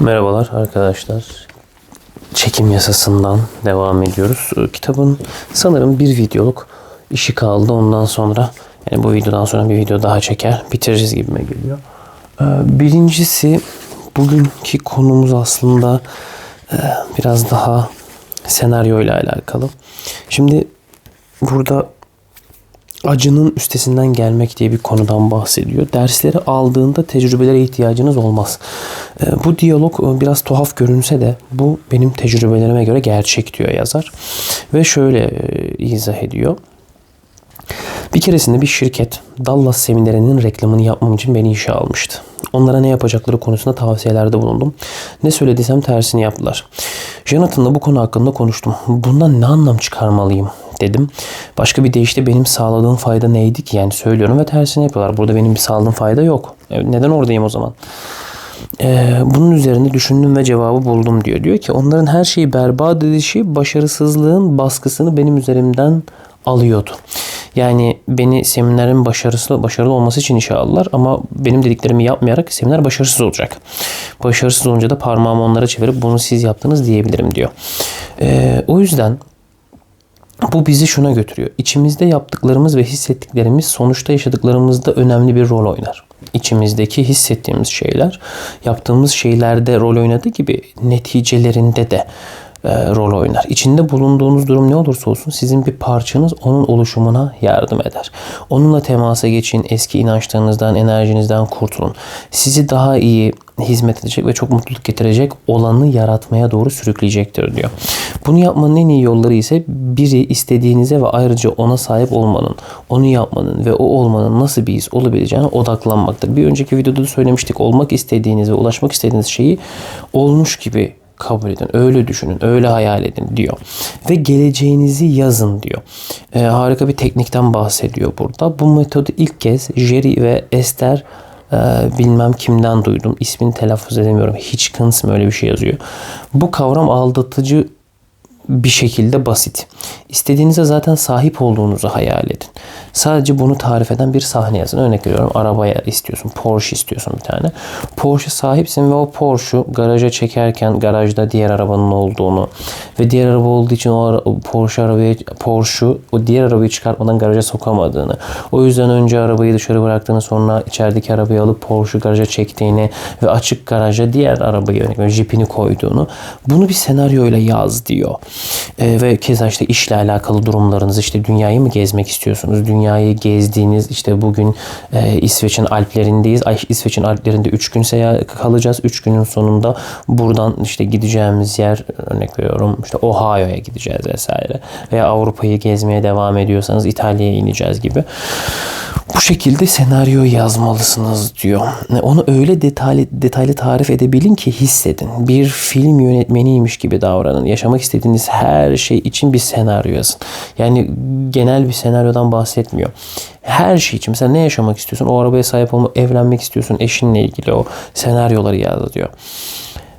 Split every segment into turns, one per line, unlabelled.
Merhabalar arkadaşlar. Çekim yasasından devam ediyoruz. Ee, Kitabın sanırım bir videoluk işi kaldı. Ondan sonra yani bu videodan sonra bir video daha çeker. Bitiririz gibime geliyor. Ee, Birincisi bugünkü konumuz aslında e, biraz daha senaryo ile alakalı. Şimdi burada acının üstesinden gelmek diye bir konudan bahsediyor. Dersleri aldığında tecrübelere ihtiyacınız olmaz. Ee, Bu diyalog e, biraz tuhaf görünse de bu benim tecrübelerime göre gerçek diyor yazar. Ve şöyle e, izah ediyor. Bir keresinde bir şirket Dallas seminerinin reklamını yapmam için beni işe almıştı. Onlara ne yapacakları konusunda tavsiyelerde bulundum. Ne söylediysem tersini yaptılar. Jonathan'la bu konu hakkında konuştum. Bundan ne anlam çıkarmalıyım dedim. Başka bir deyişle benim sağladığım fayda neydi ki? Yani söylüyorum ve tersini yapıyorlar. Burada benim bir sağladığım fayda yok. E, Neden oradayım o zaman? Ee, bunun üzerine düşündüm ve cevabı buldum diyor. Diyor ki onların her şeyi berbat edişi başarısızlığın baskısını benim üzerimden alıyordu. Yani beni seminerin başarısı, başarılı olması için işe aldılar ama benim dediklerimi yapmayarak seminer başarısız olacak. Başarısız olunca da parmağımı onlara çevirip bunu siz yaptınız diyebilirim diyor. Ee, o yüzden bu bizi şuna götürüyor. İçimizde yaptıklarımız ve hissettiklerimiz sonuçta yaşadıklarımızda önemli bir rol oynar. İçimizdeki hissettiğimiz şeyler yaptığımız şeylerde rol oynadığı gibi neticelerinde de e, rol oynar. İçinde bulunduğunuz durum ne olursa olsun sizin bir parçanız onun oluşumuna yardım eder. Onunla temasa geçin, eski inançlarınızdan, enerjinizden kurtulun. Sizi daha iyi hizmet edecek ve çok mutluluk getirecek olanı yaratmaya doğru sürükleyecektir diyor. Bunu yapmanın en iyi yolları ise biri istediğinize ve ayrıca ona sahip olmanın, onu yapmanın ve o olmanın nasıl bir his olabileceğine odaklanmaktır. Bir önceki videoda da söylemiştik. Olmak istediğiniz ve ulaşmak istediğiniz şeyi olmuş gibi kabul edin. Öyle düşünün. Öyle hayal edin diyor. Ve geleceğinizi yazın diyor. Ee, harika bir teknikten bahsediyor burada. Bu metodu ilk kez Jerry ve Esther e, bilmem kimden duydum. İsmini telaffuz edemiyorum. Hitchkins mi öyle bir şey yazıyor. Bu kavram aldatıcı bir şekilde basit. İstediğinize zaten sahip olduğunuzu hayal edin. Sadece bunu tarif eden bir sahne yazın. Örnek veriyorum arabaya istiyorsun. Porsche istiyorsun bir tane. Porsche sahipsin ve o Porsche'u garaja çekerken garajda diğer arabanın olduğunu ve diğer araba olduğu için o, ara- Porsche arabayı Porsche'u o diğer arabayı çıkartmadan garaja sokamadığını. O yüzden önce arabayı dışarı bıraktığını sonra içerideki arabayı alıp Porsche'u garaja çektiğini ve açık garaja diğer arabayı örnek veriyorum jipini koyduğunu. Bunu bir senaryoyla yaz diyor. Ee, ve keza işte işle alakalı durumlarınız işte dünyayı mı gezmek istiyorsunuz? Dünyayı gezdiğiniz işte bugün e, İsveç'in Alplerindeyiz. Ay, İsveç'in Alplerinde 3 gün seyahat kalacağız. 3 günün sonunda buradan işte gideceğimiz yer örnek veriyorum işte Ohio'ya gideceğiz vesaire. Veya Avrupa'yı gezmeye devam ediyorsanız İtalya'ya ineceğiz gibi. Bu şekilde senaryo yazmalısınız diyor. Onu öyle detaylı detaylı tarif edebilin ki hissedin. Bir film yönetmeniymiş gibi davranın. Yaşamak istediğiniz her şey için bir senaryo yazın. Yani genel bir senaryodan bahsetmiyor. Her şey için mesela ne yaşamak istiyorsun? O arabaya sahip olmak, evlenmek istiyorsun eşinle ilgili o senaryoları yaz diyor.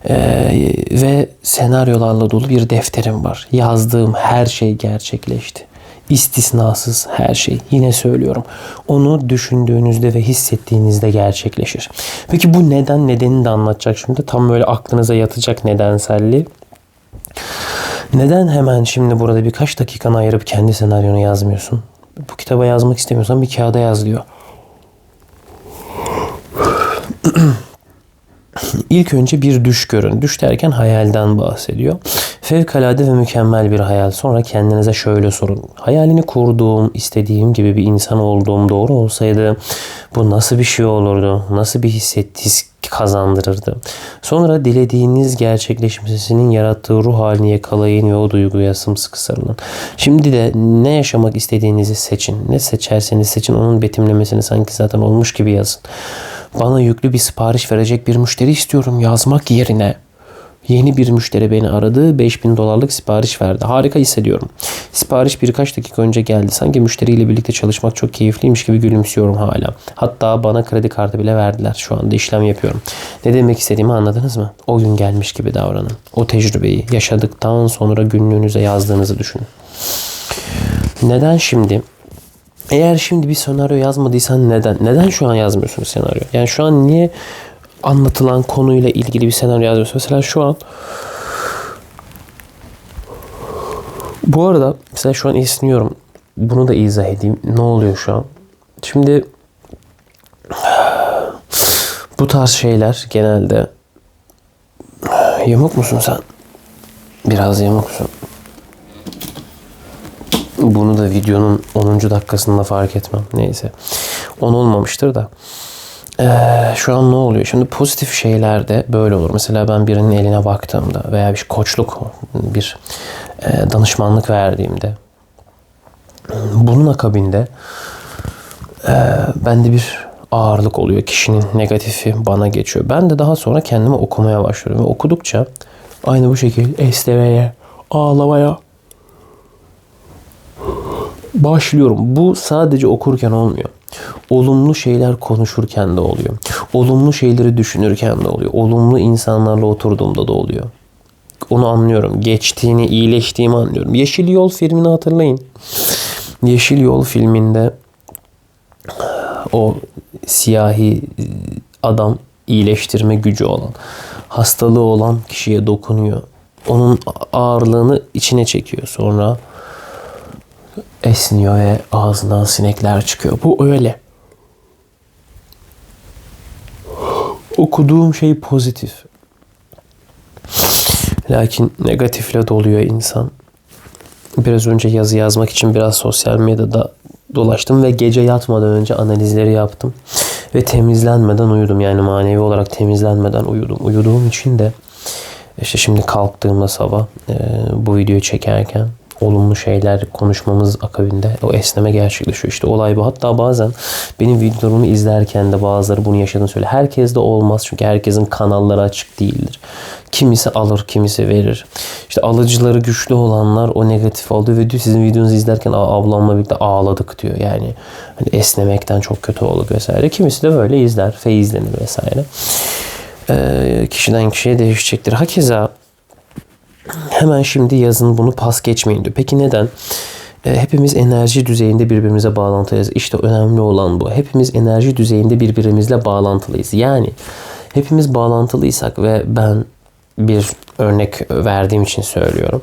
Ee, ve senaryolarla dolu bir defterim var. Yazdığım her şey gerçekleşti. İstisnasız her şey. Yine söylüyorum. Onu düşündüğünüzde ve hissettiğinizde gerçekleşir. Peki bu neden nedenini de anlatacak şimdi. Tam böyle aklınıza yatacak nedenselliği. Neden hemen şimdi burada birkaç dakikanı ayırıp kendi senaryonu yazmıyorsun? Bu kitaba yazmak istemiyorsan bir kağıda yaz diyor. İlk önce bir düş görün. Düş derken hayalden bahsediyor. Fevkalade ve mükemmel bir hayal. Sonra kendinize şöyle sorun. Hayalini kurduğum, istediğim gibi bir insan olduğum doğru olsaydı bu nasıl bir şey olurdu? Nasıl bir hisset, his kazandırırdı? Sonra dilediğiniz gerçekleşmesinin yarattığı ruh halini yakalayın ve o duyguya sımsıkı sarılın. Şimdi de ne yaşamak istediğinizi seçin. Ne seçerseniz seçin onun betimlemesini sanki zaten olmuş gibi yazın. Bana yüklü bir sipariş verecek bir müşteri istiyorum yazmak yerine Yeni bir müşteri beni aradı. 5000 dolarlık sipariş verdi. Harika hissediyorum. Sipariş birkaç dakika önce geldi. Sanki müşteriyle birlikte çalışmak çok keyifliymiş gibi gülümsüyorum hala. Hatta bana kredi kartı bile verdiler. Şu anda işlem yapıyorum. Ne demek istediğimi anladınız mı? O gün gelmiş gibi davranın. O tecrübeyi yaşadıktan sonra günlüğünüze yazdığınızı düşünün. Neden şimdi? Eğer şimdi bir senaryo yazmadıysan neden? Neden şu an yazmıyorsunuz senaryo? Yani şu an niye anlatılan konuyla ilgili bir senaryo yazıyorsun. Mesela şu an bu arada mesela şu an esniyorum. Bunu da izah edeyim. Ne oluyor şu an? Şimdi bu tarz şeyler genelde yamuk musun sen? Biraz yamuksun. Bunu da videonun 10. dakikasında fark etmem. Neyse. 10 olmamıştır da. Ee, şu an ne oluyor? Şimdi pozitif şeylerde böyle olur. Mesela ben birinin eline baktığımda veya bir koçluk, bir e, danışmanlık verdiğimde bunun akabinde e, bende bir ağırlık oluyor. Kişinin negatifi bana geçiyor. Ben de daha sonra kendimi okumaya başlıyorum. Ve okudukça aynı bu şekilde esnemeye, ağlamaya başlıyorum. Bu sadece okurken olmuyor. Olumlu şeyler konuşurken de oluyor. Olumlu şeyleri düşünürken de oluyor. Olumlu insanlarla oturduğumda da oluyor. Onu anlıyorum. Geçtiğini, iyileştiğimi anlıyorum. Yeşil Yol filmini hatırlayın. Yeşil Yol filminde o siyahi adam iyileştirme gücü olan, hastalığı olan kişiye dokunuyor. Onun ağırlığını içine çekiyor. Sonra esniyor ve ağzından sinekler çıkıyor. Bu öyle. Okuduğum şey pozitif. Lakin negatifle doluyor insan. Biraz önce yazı yazmak için biraz sosyal medyada dolaştım ve gece yatmadan önce analizleri yaptım. Ve temizlenmeden uyudum. Yani manevi olarak temizlenmeden uyudum. Uyuduğum için de işte şimdi kalktığımda sabah bu videoyu çekerken olumlu şeyler konuşmamız akabinde o esneme gerçekleşiyor. İşte olay bu. Hatta bazen benim videolarımı izlerken de bazıları bunu yaşadığını söyle. Herkes de olmaz çünkü herkesin kanalları açık değildir. Kimisi alır, kimisi verir. İşte alıcıları güçlü olanlar o negatif oldu ve diyor sizin videonuzu izlerken ablamla birlikte ağladık diyor. Yani hani esnemekten çok kötü olduk vesaire. Kimisi de böyle izler, feyizlenir vesaire. Ee, kişiden kişiye değişecektir. Hakeza hemen şimdi yazın bunu pas geçmeyin diyor. Peki neden? E, hepimiz enerji düzeyinde birbirimize bağlantılıyız. İşte önemli olan bu. Hepimiz enerji düzeyinde birbirimizle bağlantılıyız. Yani hepimiz bağlantılıysak ve ben bir örnek verdiğim için söylüyorum.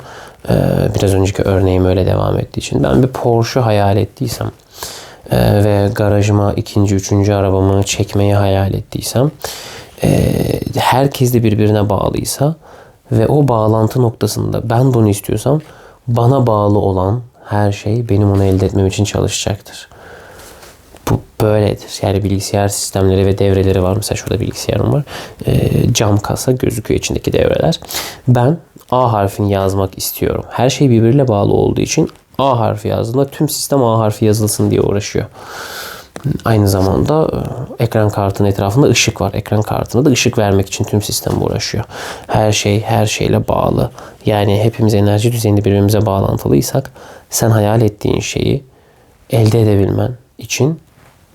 E, biraz önceki örneğim öyle devam ettiği için. Ben bir Porsche hayal ettiysem e, ve garajıma ikinci, üçüncü arabamı çekmeyi hayal ettiysem herkes de birbirine bağlıysa ve o bağlantı noktasında ben bunu istiyorsam bana bağlı olan her şey benim onu elde etmem için çalışacaktır. Bu böyledir. Yani bilgisayar sistemleri ve devreleri var. Mesela şurada bilgisayarım var. E, cam kasa gözüküyor içindeki devreler. Ben A harfini yazmak istiyorum. Her şey birbiriyle bağlı olduğu için A harfi yazdığında tüm sistem A harfi yazılsın diye uğraşıyor. Aynı zamanda e, ekran kartının etrafında ışık var. Ekran kartına da ışık vermek için tüm sistem uğraşıyor. Her şey her şeyle bağlı. Yani hepimiz enerji düzeyinde birbirimize bağlantılıysak sen hayal ettiğin şeyi elde edebilmen için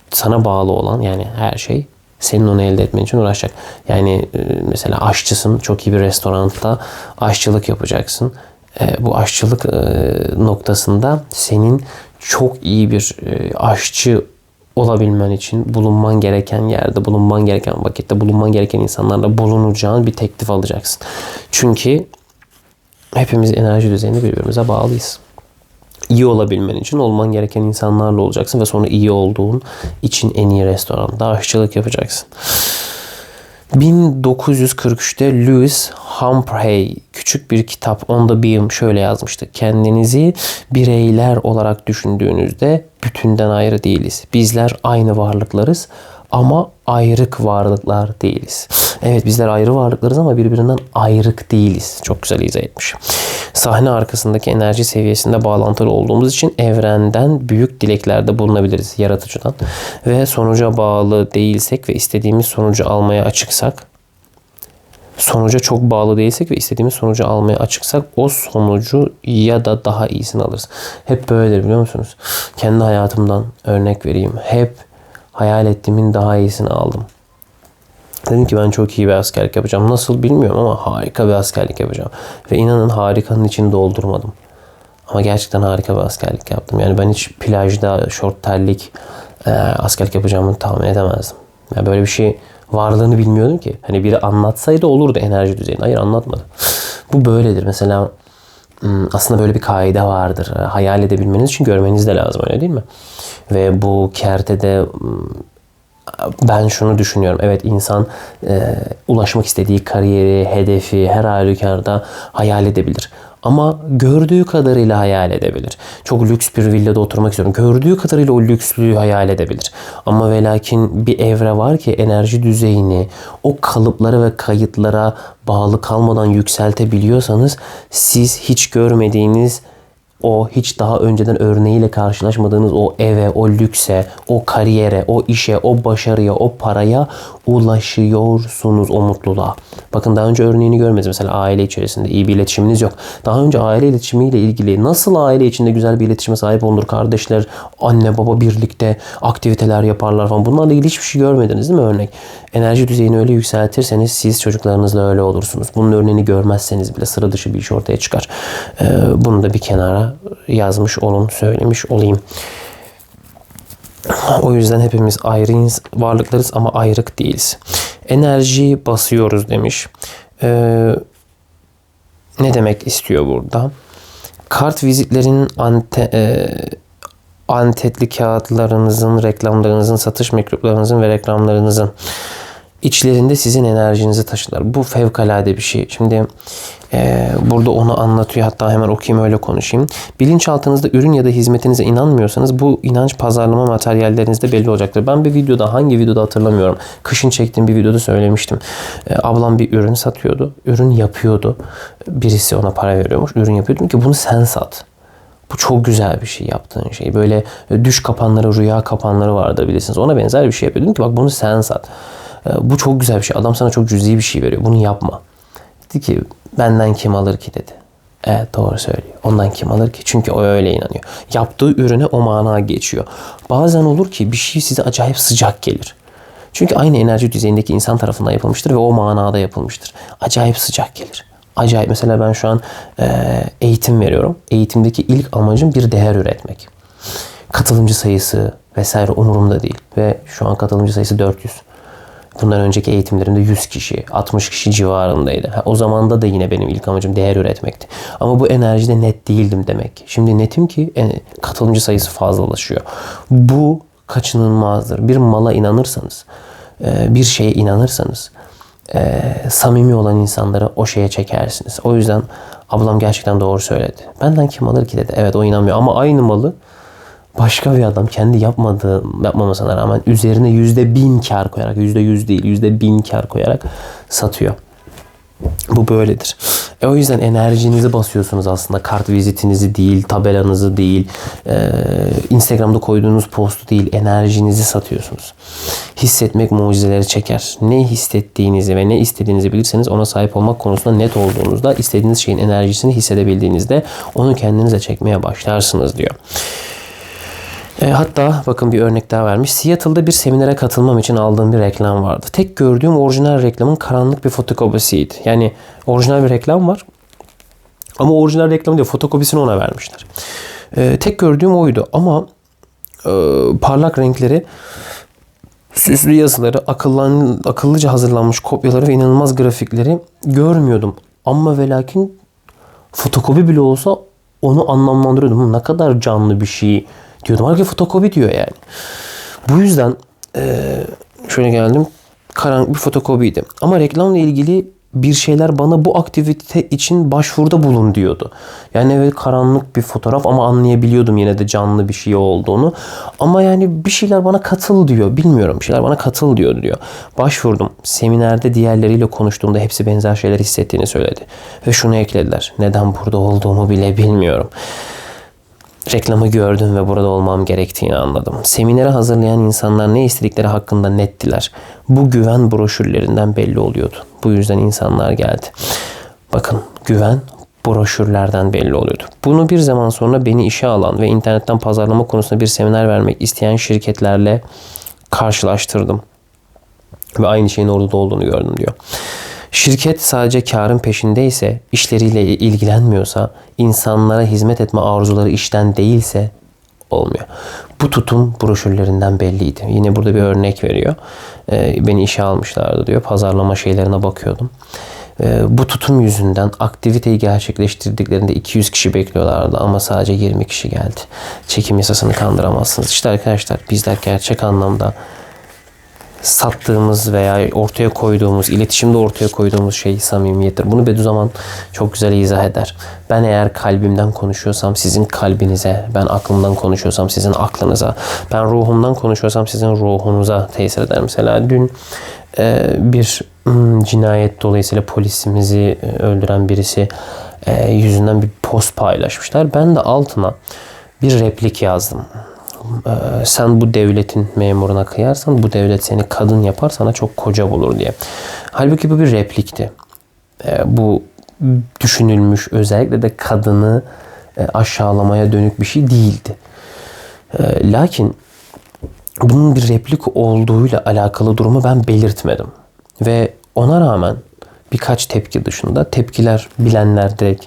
sana bağlı olan yani her şey senin onu elde etmen için uğraşacak. Yani e, mesela aşçısın, çok iyi bir restoranda aşçılık yapacaksın. E, bu aşçılık noktasında senin çok iyi bir aşçı olabilmen için bulunman gereken yerde, bulunman gereken vakitte, bulunman gereken insanlarla bulunacağın bir teklif alacaksın. Çünkü hepimiz enerji düzeyinde birbirimize bağlıyız. İyi olabilmen için olman gereken insanlarla olacaksın ve sonra iyi olduğun için en iyi restoranda aşçılık yapacaksın. 1943'te Louis Humphrey küçük bir kitap On the Beam şöyle yazmıştı. Kendinizi bireyler olarak düşündüğünüzde bütünden ayrı değiliz. Bizler aynı varlıklarız ama ayrık varlıklar değiliz. Evet bizler ayrı varlıklarız ama birbirinden ayrık değiliz. Çok güzel izah etmiş. Sahne arkasındaki enerji seviyesinde bağlantılı olduğumuz için evrenden büyük dileklerde bulunabiliriz yaratıcıdan. Ve sonuca bağlı değilsek ve istediğimiz sonucu almaya açıksak sonuca çok bağlı değilsek ve istediğimiz sonucu almaya açıksak o sonucu ya da daha iyisini alırız. Hep böyledir biliyor musunuz? Kendi hayatımdan örnek vereyim. Hep hayal ettiğimin daha iyisini aldım. Dedim ki ben çok iyi bir askerlik yapacağım. Nasıl bilmiyorum ama harika bir askerlik yapacağım. Ve inanın harikanın içini doldurmadım. Ama gerçekten harika bir askerlik yaptım. Yani ben hiç plajda şort terlik e, askerlik yapacağımı tahmin edemezdim. Yani böyle bir şey varlığını bilmiyordum ki. Hani biri anlatsaydı olurdu enerji düzeyini. Hayır anlatmadı. Bu böyledir. Mesela aslında böyle bir kaide vardır. Hayal edebilmeniz için görmeniz de lazım öyle değil mi? Ve bu kertede hmm, ben şunu düşünüyorum. Evet insan e, ulaşmak istediği kariyeri, hedefi her halükarda hayal edebilir. Ama gördüğü kadarıyla hayal edebilir. Çok lüks bir villada oturmak istiyorum. Gördüğü kadarıyla o lükslüğü hayal edebilir. Ama ve lakin bir evre var ki enerji düzeyini o kalıplara ve kayıtlara bağlı kalmadan yükseltebiliyorsanız siz hiç görmediğiniz o hiç daha önceden örneğiyle karşılaşmadığınız o eve, o lükse, o kariyere, o işe, o başarıya, o paraya ulaşıyorsunuz o mutluluğa. Bakın daha önce örneğini görmediniz. Mesela aile içerisinde iyi bir iletişiminiz yok. Daha önce aile iletişimiyle ilgili nasıl aile içinde güzel bir iletişime sahip olunur? Kardeşler, anne baba birlikte aktiviteler yaparlar falan. Bunlarla ilgili hiçbir şey görmediniz değil mi örnek? Enerji düzeyini öyle yükseltirseniz siz çocuklarınızla öyle olursunuz. Bunun örneğini görmezseniz bile sıra dışı bir iş ortaya çıkar. Ee, bunu da bir kenara yazmış olun, söylemiş olayım. O yüzden hepimiz ayrı varlıklarız ama ayrık değiliz. Enerji basıyoruz demiş. Ee, ne demek istiyor burada? Kart vizitlerin ante, e, antetli kağıtlarınızın, reklamlarınızın, satış mektuplarınızın ve reklamlarınızın içlerinde sizin enerjinizi taşırlar. Bu fevkalade bir şey. Şimdi e, burada onu anlatıyor. Hatta hemen okuyayım öyle konuşayım. Bilinçaltınızda ürün ya da hizmetinize inanmıyorsanız bu inanç pazarlama materyallerinizde belli olacaktır. Ben bir videoda hangi videoda hatırlamıyorum. Kışın çektiğim bir videoda söylemiştim. E, ablam bir ürün satıyordu. Ürün yapıyordu. Birisi ona para veriyormuş. Ürün yapıyordu. ki bunu sen sat. Bu çok güzel bir şey yaptığın şey. Böyle düş kapanları, rüya kapanları vardır bilirsiniz. Ona benzer bir şey yapıyordum ki bak bunu sen sat. Ee, bu çok güzel bir şey. Adam sana çok cüzi bir şey veriyor. Bunu yapma. Dedi ki benden kim alır ki dedi. Evet doğru söylüyor. Ondan kim alır ki? Çünkü o öyle inanıyor. Yaptığı ürüne o mana geçiyor. Bazen olur ki bir şey size acayip sıcak gelir. Çünkü aynı enerji düzeyindeki insan tarafından yapılmıştır ve o manada yapılmıştır. Acayip sıcak gelir. Acayip. Mesela ben şu an e, eğitim veriyorum. Eğitimdeki ilk amacım bir değer üretmek. Katılımcı sayısı vesaire umurumda değil. Ve şu an katılımcı sayısı 400. Bundan önceki eğitimlerimde 100 kişi, 60 kişi civarındaydı. Ha, o zamanda da yine benim ilk amacım değer üretmekti. Ama bu enerjide net değildim demek. Şimdi netim ki e, katılımcı sayısı fazlalaşıyor. Bu kaçınılmazdır. Bir mala inanırsanız, e, bir şeye inanırsanız e, samimi olan insanları o şeye çekersiniz. O yüzden ablam gerçekten doğru söyledi. Benden kim alır ki dedi. Evet o inanmıyor ama aynı malı başka bir adam kendi yapmadığı yapmamasına rağmen üzerine yüzde bin kar koyarak yüzde yüz değil yüzde bin kar koyarak satıyor. Bu böyledir. E o yüzden enerjinizi basıyorsunuz aslında. Kart vizitinizi değil, tabelanızı değil, e, Instagram'da koyduğunuz postu değil, enerjinizi satıyorsunuz. Hissetmek mucizeleri çeker. Ne hissettiğinizi ve ne istediğinizi bilirseniz ona sahip olmak konusunda net olduğunuzda, istediğiniz şeyin enerjisini hissedebildiğinizde onu kendinize çekmeye başlarsınız diyor. E, hatta bakın bir örnek daha vermiş. Seattle'da bir seminere katılmam için aldığım bir reklam vardı. Tek gördüğüm orijinal reklamın karanlık bir fotokopisiydi. Yani orijinal bir reklam var. Ama orijinal reklam değil fotokopisini ona vermişler. E, tek gördüğüm oydu ama e, parlak renkleri süslü yazıları, akıllan, akıllıca hazırlanmış kopyaları ve inanılmaz grafikleri görmüyordum. Ama ve lakin fotokopi bile olsa onu anlamlandırıyordum. Ne kadar canlı bir şey diyordum. Halbuki fotokopi diyor yani. Bu yüzden e, şöyle geldim. Karanlık bir fotokopiydi. Ama reklamla ilgili bir şeyler bana bu aktivite için başvuruda bulun diyordu. Yani evet karanlık bir fotoğraf ama anlayabiliyordum yine de canlı bir şey olduğunu. Ama yani bir şeyler bana katıl diyor. Bilmiyorum bir şeyler bana katıl diyor diyor. Başvurdum. Seminerde diğerleriyle konuştuğumda hepsi benzer şeyler hissettiğini söyledi. Ve şunu eklediler. Neden burada olduğumu bile bilmiyorum. Reklamı gördüm ve burada olmam gerektiğini anladım. Seminere hazırlayan insanlar ne istedikleri hakkında nettiler. Bu güven broşürlerinden belli oluyordu. Bu yüzden insanlar geldi. Bakın güven broşürlerden belli oluyordu. Bunu bir zaman sonra beni işe alan ve internetten pazarlama konusunda bir seminer vermek isteyen şirketlerle karşılaştırdım. Ve aynı şeyin orada olduğunu gördüm diyor. Şirket sadece karın peşindeyse, işleriyle ilgilenmiyorsa, insanlara hizmet etme arzuları işten değilse olmuyor. Bu tutum broşürlerinden belliydi. Yine burada bir örnek veriyor. Ee, beni işe almışlardı diyor. Pazarlama şeylerine bakıyordum. Ee, bu tutum yüzünden aktiviteyi gerçekleştirdiklerinde 200 kişi bekliyorlardı ama sadece 20 kişi geldi. Çekim yasasını kandıramazsınız. İşte arkadaşlar bizler gerçek anlamda sattığımız veya ortaya koyduğumuz, iletişimde ortaya koyduğumuz şey samimiyettir. Bunu Bediüzzaman çok güzel izah eder. Ben eğer kalbimden konuşuyorsam sizin kalbinize, ben aklımdan konuşuyorsam sizin aklınıza, ben ruhumdan konuşuyorsam sizin ruhunuza tesir eder. Mesela dün e, bir hmm, cinayet dolayısıyla polisimizi e, öldüren birisi e, yüzünden bir post paylaşmışlar. Ben de altına bir replik yazdım. Ee, sen bu devletin memuruna kıyarsan bu devlet seni kadın yapar sana çok koca bulur diye. Halbuki bu bir replikti. Ee, bu düşünülmüş özellikle de kadını e, aşağılamaya dönük bir şey değildi. Ee, lakin bunun bir replik olduğuyla alakalı durumu ben belirtmedim. Ve ona rağmen birkaç tepki dışında tepkiler bilenler direkt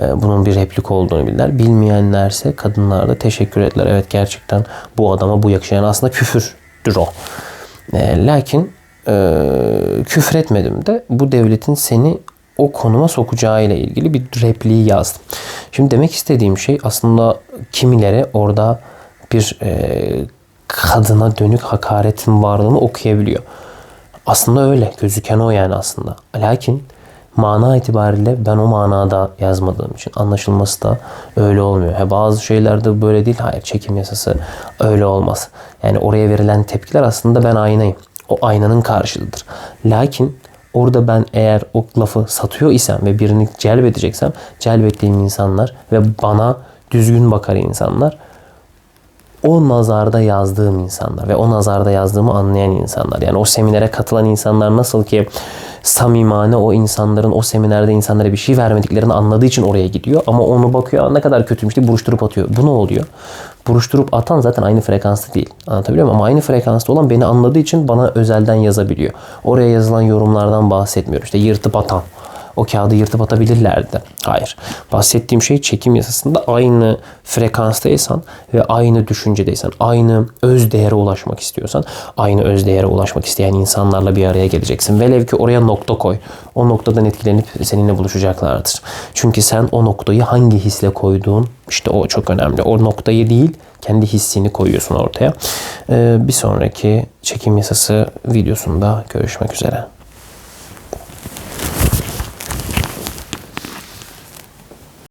bunun bir replik olduğunu bilirler. Bilmeyenlerse kadınlar da teşekkür ettiler. Evet gerçekten bu adama bu yakışan aslında küfürdür o. E, lakin e, küfür etmedim de bu devletin seni o konuma sokacağı ile ilgili bir repliği yazdım. Şimdi demek istediğim şey aslında kimileri orada bir e, kadına dönük hakaretin varlığını okuyabiliyor. Aslında öyle. Gözüken o yani aslında. Lakin mana itibariyle ben o manada yazmadığım için anlaşılması da öyle olmuyor. He, bazı şeylerde böyle değil. Hayır çekim yasası öyle olmaz. Yani oraya verilen tepkiler aslında ben aynayım. O aynanın karşılığıdır. Lakin orada ben eğer o lafı satıyor isem ve birini celbedeceksem celbettiğim insanlar ve bana düzgün bakar insanlar o nazarda yazdığım insanlar ve o nazarda yazdığımı anlayan insanlar. Yani o seminere katılan insanlar nasıl ki samimane o insanların o seminerde insanlara bir şey vermediklerini anladığı için oraya gidiyor. Ama onu bakıyor ne kadar kötüymüş diye buruşturup atıyor. Bu ne oluyor? Buruşturup atan zaten aynı frekansta değil. Anlatabiliyor muyum? Ama aynı frekansta olan beni anladığı için bana özelden yazabiliyor. Oraya yazılan yorumlardan bahsetmiyorum. İşte yırtıp atan o kağıdı yırtıp atabilirlerdi. Hayır. Bahsettiğim şey çekim yasasında aynı frekanstaysan ve aynı düşüncedeysen, aynı öz değere ulaşmak istiyorsan, aynı öz değere ulaşmak isteyen insanlarla bir araya geleceksin. Velev ki oraya nokta koy. O noktadan etkilenip seninle buluşacaklardır. Çünkü sen o noktayı hangi hisle koyduğun işte o çok önemli. O noktayı değil, kendi hissini koyuyorsun ortaya. Ee, bir sonraki çekim yasası videosunda görüşmek üzere.